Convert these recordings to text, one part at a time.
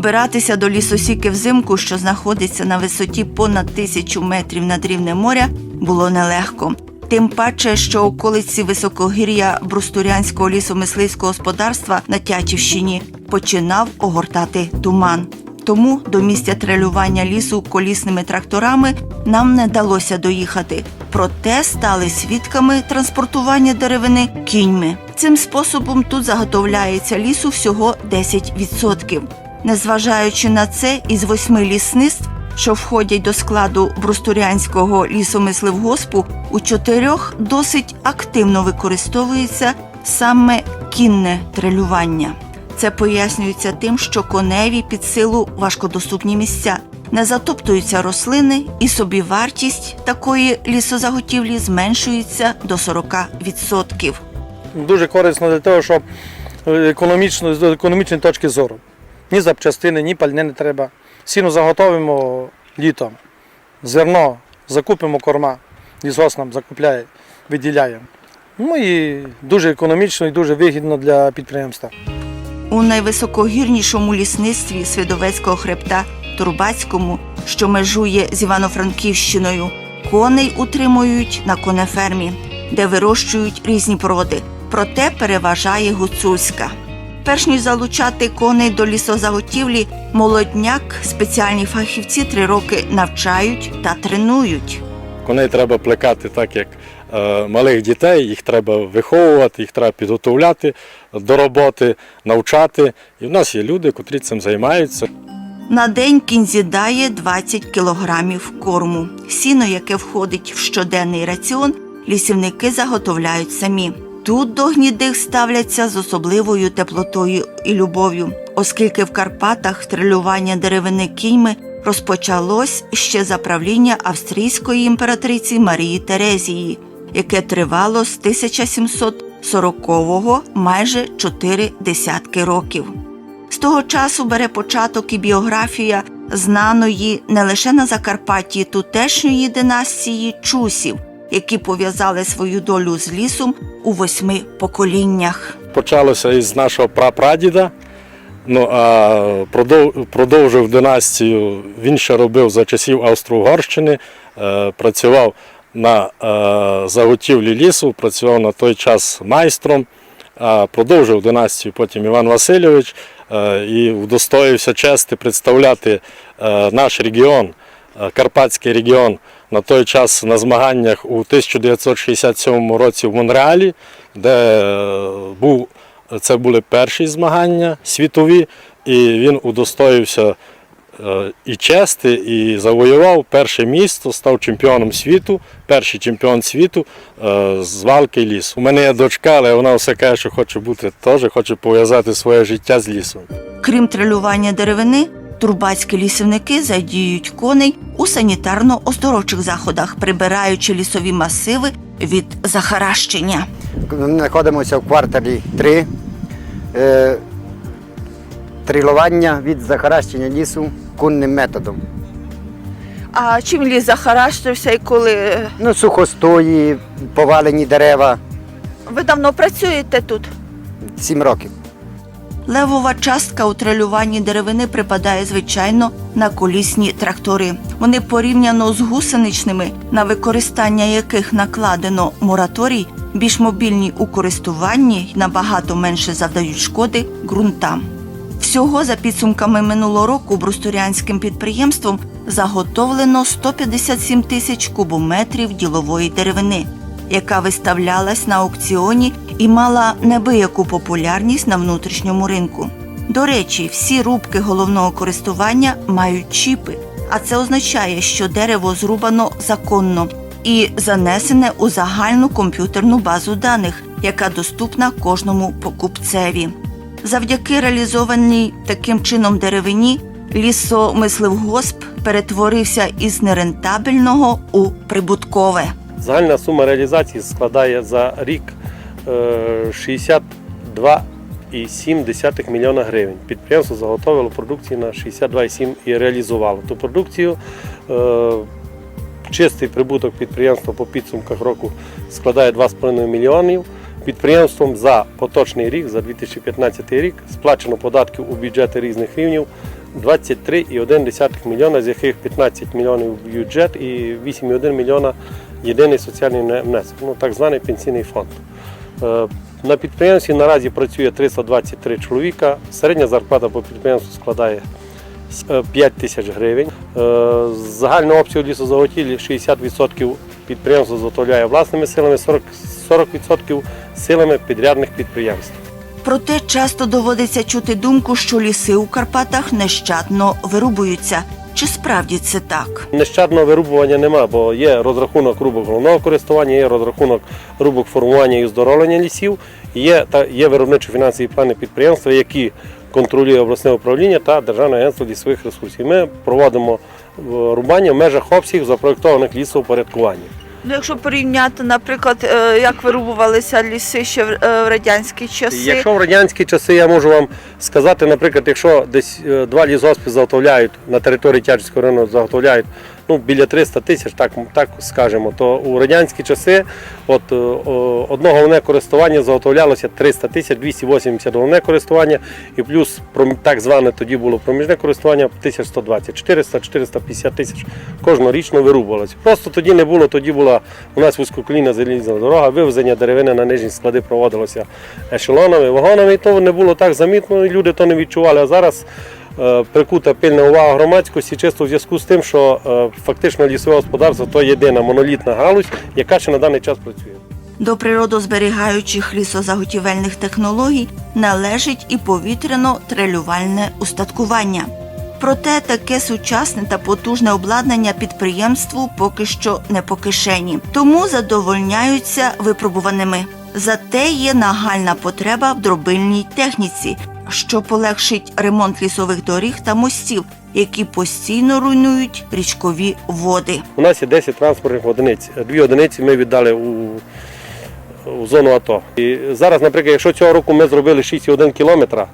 Добиратися до лісосіки взимку, що знаходиться на висоті понад тисячу метрів над рівнем моря, було нелегко. Тим паче, що околиці високогір'я Брустурянського лісомисливського господарства на Тячівщині починав огортати туман. Тому до місця трелювання лісу колісними тракторами нам не вдалося доїхати. Проте стали свідками транспортування деревини кіньми. Цим способом тут заготовляється лісу всього 10%. Незважаючи на це, із восьми лісництв, що входять до складу Брустурянського лісомисливгоспу, у чотирьох досить активно використовується саме кінне трелювання. Це пояснюється тим, що коневі під силу важкодоступні місця. Не затоптуються рослини, і собівартість такої лісозаготівлі зменшується до 40%. Дуже корисно для того, щоб е, економічно, з економічної точки зору. Ні запчастини, ні пальне не треба. Сіно заготовимо літом, зерно закупимо корма, лісгосп нам закупляє, виділяє. Ну і дуже економічно і дуже вигідно для підприємства. У найвисокогірнішому лісництві Свідовецького хребта Турбацькому, що межує з Івано-Франківщиною, коней утримують на конефермі, де вирощують різні породи. Проте переважає гуцульська. Перш ніж залучати коней до лісозаготівлі, молодняк спеціальні фахівці три роки навчають та тренують. Коней треба плекати так, як е, малих дітей, їх треба виховувати, їх треба підготовляти до роботи, навчати. І в нас є люди, котрі цим займаються. На день кінь з'їдає 20 кілограмів корму. Сіно, яке входить в щоденний раціон, лісівники заготовляють самі. Тут до гнідих ставляться з особливою теплотою і любов'ю, оскільки в Карпатах трилювання деревини кіньми розпочалось ще за правління австрійської імператриці Марії Терезії, яке тривало з 1740-го майже чотири десятки років. З того часу бере початок і біографія знаної не лише на Закарпатті тутешньої династії чусів, які пов'язали свою долю з лісом у восьми поколіннях. Почалося із нашого прапрадіда. Ну а продовжив династію. Він ще робив за часів Австро-Угорщини, е, працював на е, заготівлі лісу, працював на той час майстром. Продовжив династію потім Іван Васильович е, і удостоївся чести представляти наш регіон, Карпатський регіон, на той час на змаганнях у 1967 році в Монреалі, де е, був це були перші змагання світові, і він удостоївся е, і чести, і завоював перше місто, став чемпіоном світу, перший чемпіон світу е, з валки лісу. У мене є дочка, але вона все каже, що хоче бути теж, хоче пов'язати своє життя з лісом. Крім трилювання деревини, турбацькі лісівники задіють коней у санітарно-оздоровчих заходах, прибираючи лісові масиви від захаращення. Знаходимося в кварталі 3. Е, трилування від захаращення лісу кунним методом. А чим ліс захаращився і коли Ну, сухостої, повалені дерева. ви давно працюєте тут? 7 років. Левова частка у трилюванні деревини припадає, звичайно, на колісні трактори. Вони порівняно з гусеничними, на використання яких накладено мораторій, більш мобільні у користуванні й набагато менше завдають шкоди ґрунтам. Всього за підсумками минулого року брустурянським підприємством заготовлено 157 тисяч кубометрів ділової деревини, яка виставлялась на аукціоні і мала небияку популярність на внутрішньому ринку. До речі, всі рубки головного користування мають чіпи, а це означає, що дерево зрубано законно і занесене у загальну комп'ютерну базу даних, яка доступна кожному покупцеві. Завдяки реалізованій таким чином деревині лісомисливгосп перетворився із нерентабельного у прибуткове. Загальна сума реалізації складає за рік 62,7 мільйона гривень. Підприємство заготовило продукції на 62,7 і реалізувало ту продукцію. Е, Чистий прибуток підприємства по підсумках року складає 2,5 мільйонів. Підприємством за поточний рік, за 2015 рік, сплачено податків у бюджети різних рівнів 23,1 мільйона, з яких 15 мільйонів бюджет і 8,1 мільйона єдиний соціальний не- внесок, ну так званий пенсійний фонд. Е, На підприємстві наразі працює 323 чоловіка. Середня зарплата по підприємству складає е, 5 тисяч гривень. Е, З загального обсягу 60% підприємство заготовляє власними силами, 40%, 40% силами підрядних підприємств. Проте часто доводиться чути думку, що ліси у Карпатах нещадно вирубуються. Чи справді це так? Нещадного вирубування нема, бо є розрахунок рубок головного користування, є розрахунок рубок формування і оздоровлення лісів, є, та, є виробничі фінансові плани підприємства, які контролює обласне управління та Державне агентство лісових ресурсів. Ми проводимо е, рубання в межах обсягів запроєктованих лісоупорядкування. Ну, якщо порівняти, наприклад, е, як вирубувалися ліси ще в е, в радянські часи. Якщо в радянські часи я можу вам сказати, наприклад, якщо десь е, два лісгоспи заготовляють на території Тячівського району заготовляють ну, біля 300 тисяч, так, так скажемо, то у радянські часи от, е, одного головне користування заготовлялося 300 тисяч, 280 головне користування і плюс так зване тоді було проміжне користування 1120, 400-450 тисяч кожнорічно вирубувалося. Просто тоді не було, тоді була у нас вузькоколійна залізна дорога, вивезення деревини на нижні склади проводилося ешелонами, вагонами, і то не було так замітно, і люди то не відчували. А зараз прикута пильна увага громадськості, чисто в зв'язку з тим, що е, фактично лісове господарство то єдина монолітна галузь, яка ще на даний час працює. До природозберігаючих лісозаготівельних технологій належить і повітряно-трелювальне устаткування. Проте таке сучасне та потужне обладнання підприємству поки що не по кишені, тому задовольняються випробуваними. Зате є нагальна потреба в дробильній техніці, що полегшить ремонт лісових доріг та мостів, які постійно руйнують річкові води. У нас є 10 транспортних одиниць. Дві одиниці ми віддали у, у зону АТО. І зараз, наприклад, якщо цього року ми зробили 6,1 кілометра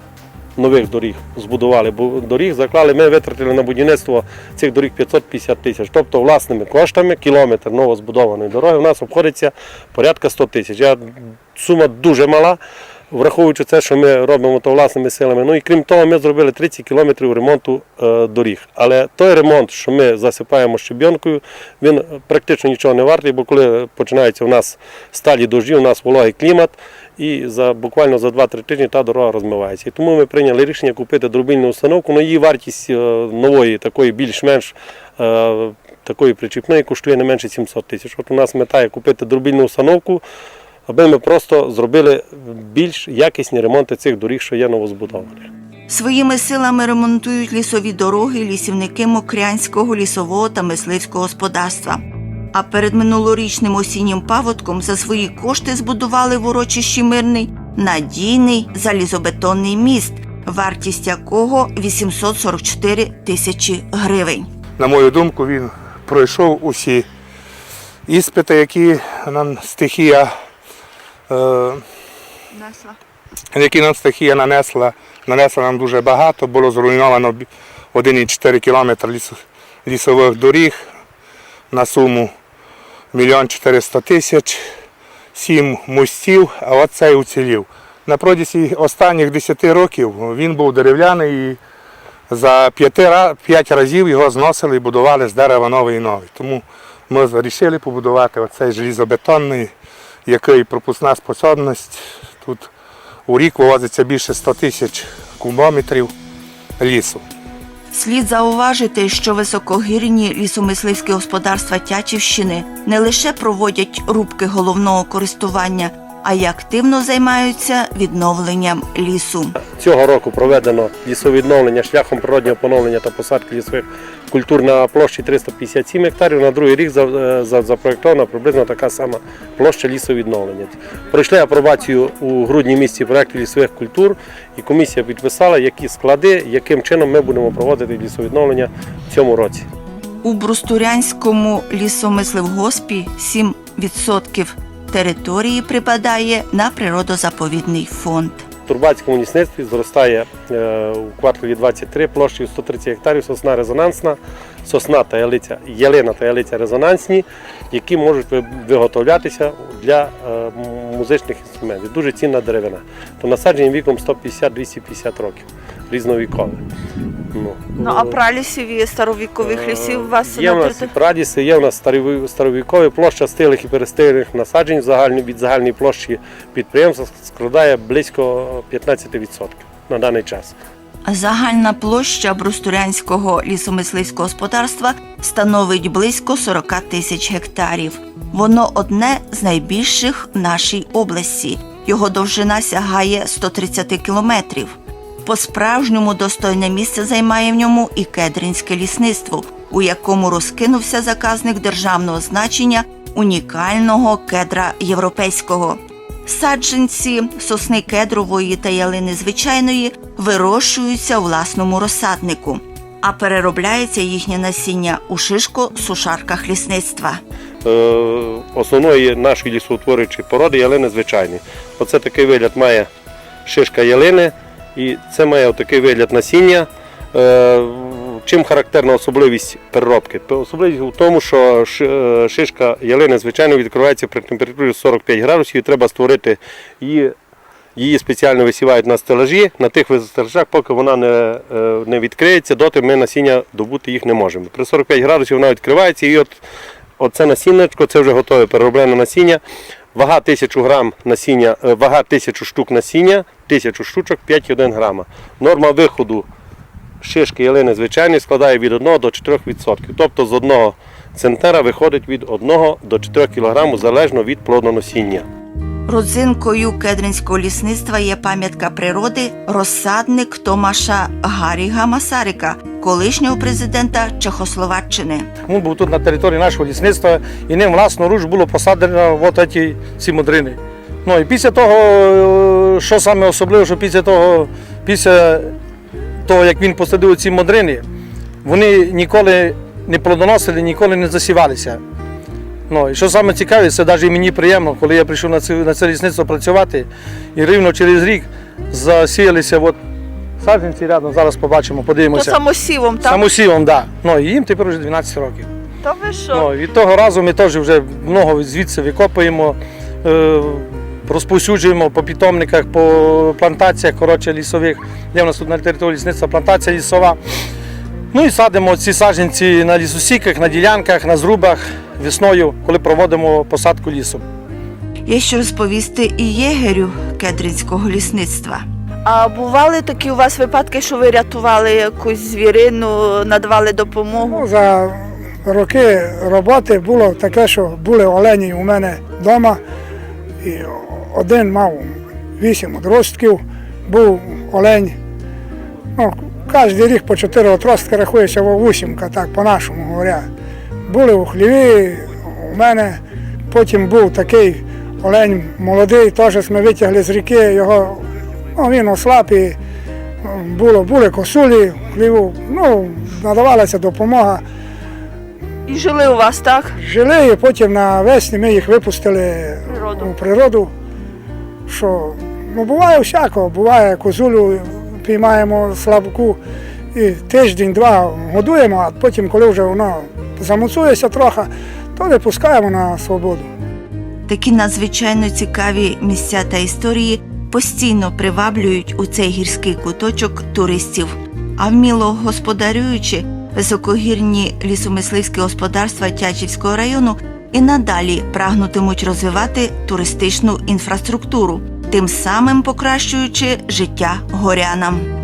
нових доріг, збудували, бо доріг заклали, ми витратили на будівництво цих доріг 550 тисяч. Тобто власними коштами кілометр новозбудованої дороги у нас обходиться порядка 100 тисяч. Сума дуже мала. Враховуючи це, що ми робимо то власними силами. Ну і крім того, ми зробили 30 кілометрів ремонту е, доріг. Але той ремонт, що ми засипаємо щебінкою, він практично нічого не вартий, бо коли починається у нас сталі дожді, у нас вологий клімат, і за буквально за 2-3 тижні та дорога розмивається. І тому ми прийняли рішення купити дробільну установку. Ну, її вартість е, нової, такої більш-менш е, такої причіпної, коштує не менше 700 тисяч. От у нас мета є купити дробільну установку аби ми просто зробили більш якісні ремонти цих доріг, що є новозбудованих. Своїми силами ремонтують лісові дороги лісівники Мокрянського лісового та мисливського господарства. А перед минулорічним осіннім паводком за свої кошти збудували в урочищі Мирний надійний залізобетонний міст, вартість якого 844 тисячі гривень. на мою думку, він пройшов усі іспити, які нам стихія, які нам стихія нанесла. Нанесла нам дуже багато, було зруйновано 1,4 кілометр ліс- лісових доріг на суму 1 400 тисяч, 7 мостів, а от цей уцілів. На протязі останніх 10 років він був дерев'яний і за п'яти ра- п'ять разів його зносили і будували з дерева новий і новий. Тому ми вирішили побудувати оцей желізобетонний, який пропускна способність. Тут у рік вивозиться більше 100 тисяч кубометрів лісу. Слід зауважити, що високогірні лісомисливські господарства Тячівщини не лише проводять рубки головного користування, а й активно займаються відновленням лісу. Цього року проведено лісовідновлення шляхом природнього поновлення та посадки лісових культур на площі 357 гектарів. На другий рік е, запроєктована приблизно така сама площа лісовідновлення. Пройшли апробацію у грудні місяці проєкту лісових культур, і комісія підписала, які склади, яким чином ми будемо проводити лісовідновлення в цьому році. У Брустурянському лісомисливгоспі 7% території припадає на природозаповідний фонд. В Турбацькому лісництві зростає е, у кварталі 23 площею 130 гектарів сосна резонансна, сосна та ялиця, ялина та ялиця резонансні, які можуть виготовлятися для е, музичних інструментів. Дуже цінна деревина. То насадження віком 150-250 років, різновікове. Ну, Ну а пралісів і старовікових лісів у вас Е, Є на в нас і прадіси, є в нас старові- старовікові площа стилих і перестилих насаджень загальні, від загальної площі підприємства складає близько 15% на даний час. Загальна площа Брустурянського лісомисливського господарства становить близько 40 тисяч гектарів. Воно одне з найбільших в нашій області. Його довжина сягає 130 кілометрів. По-справжньому достойне місце займає в ньому і кедринське лісництво, у якому розкинувся заказник державного значення унікального кедра європейського. Саджанці сосни кедрової та ялини звичайної вирощуються у власному розсаднику, а переробляється їхнє насіння у шишко-сушарках лісництва. Е, Основної нашої лісоутворюючої породи ялини звичайні. Оце такий вигляд має шишка ялини, і це має такий вигляд насіння. Е, Чим характерна особливість переробки? Особливість у тому, що е, шишка ялини звичайно відкривається при температурі 45 градусів і треба створити її. Її спеціально висівають на стелажі, на тих стелажах, поки вона не, е, не відкриється, доти ми насіння добути їх не можемо. При 45 градусів вона відкривається і от оце насіннячко, це вже готове перероблене насіння. Вага 1000 грам насіння, е, вага 1000 штук насіння, 1000 штучок 5,1 грама. Норма виходу шишки ялини звичайної складає від 1 до 4%. Тобто з одного центнера виходить від 1 до 4 кг залежно від плодоносіння. Родзинкою кедринського лісництва є пам'ятка природи розсадник Томаша Гаріга Масарика, колишнього президента Чехословаччини. Він був тут на території нашого лісництва і ним власноруч було посаджено от ці, ці модрини. Ну і після того, е, що саме особливо, що після того, після того, як він посадив ці модрини, вони ніколи не плодоносили, ніколи не засівалися. Ну, і що саме цікаве, це навіть мені приємно, коли я прийшов на це, на це лісництво працювати, і рівно через рік засіялися от, саджанці рядом, зараз побачимо, То подивимося. самосівом, так? Самосівом, так. Да. Ну, і їм тепер вже 12 років. То ви що? Ну, від того разу ми теж вже много звідси викопуємо, е, розповсюджуємо по питомниках, по плантаціях коротше, лісових. Де в нас тут на території лісництва плантація лісова. Ну і садимо ці саджанці на лісосіках, на ділянках, на зрубах весною, коли проводимо посадку лісу. Є що розповісти і єгерю кедринського лісництва. А бували такі у вас випадки, що ви рятували якусь звірину, надавали допомогу? Ну, за роки роботи було таке, що були олені у мене вдома. І один мав вісім одростків, був олень. Ну, кожен рік по чотири отростки рахується во вісімка, так по-нашому говоря. Були у хліві у мене, потім був такий олень молодий, теж ми витягли з ріки його, він ослаб і було, були косулі в хліву, ну, надавалася допомога. І жили у вас, так? Жили, і потім навесні ми їх випустили Природу. у природу. Що ну, буває всяко, буває козулю піймаємо слабку і тиждень-два годуємо, а потім, коли вже воно замуцується трохи, то випускаємо на свободу. Такі надзвичайно цікаві місця та історії постійно приваблюють у цей гірський куточок туристів. А вміло господарюючи, високогірні лісомисливські господарства Тячівського району і надалі прагнутимуть розвивати туристичну інфраструктуру, тим самим покращуючи життя горянам.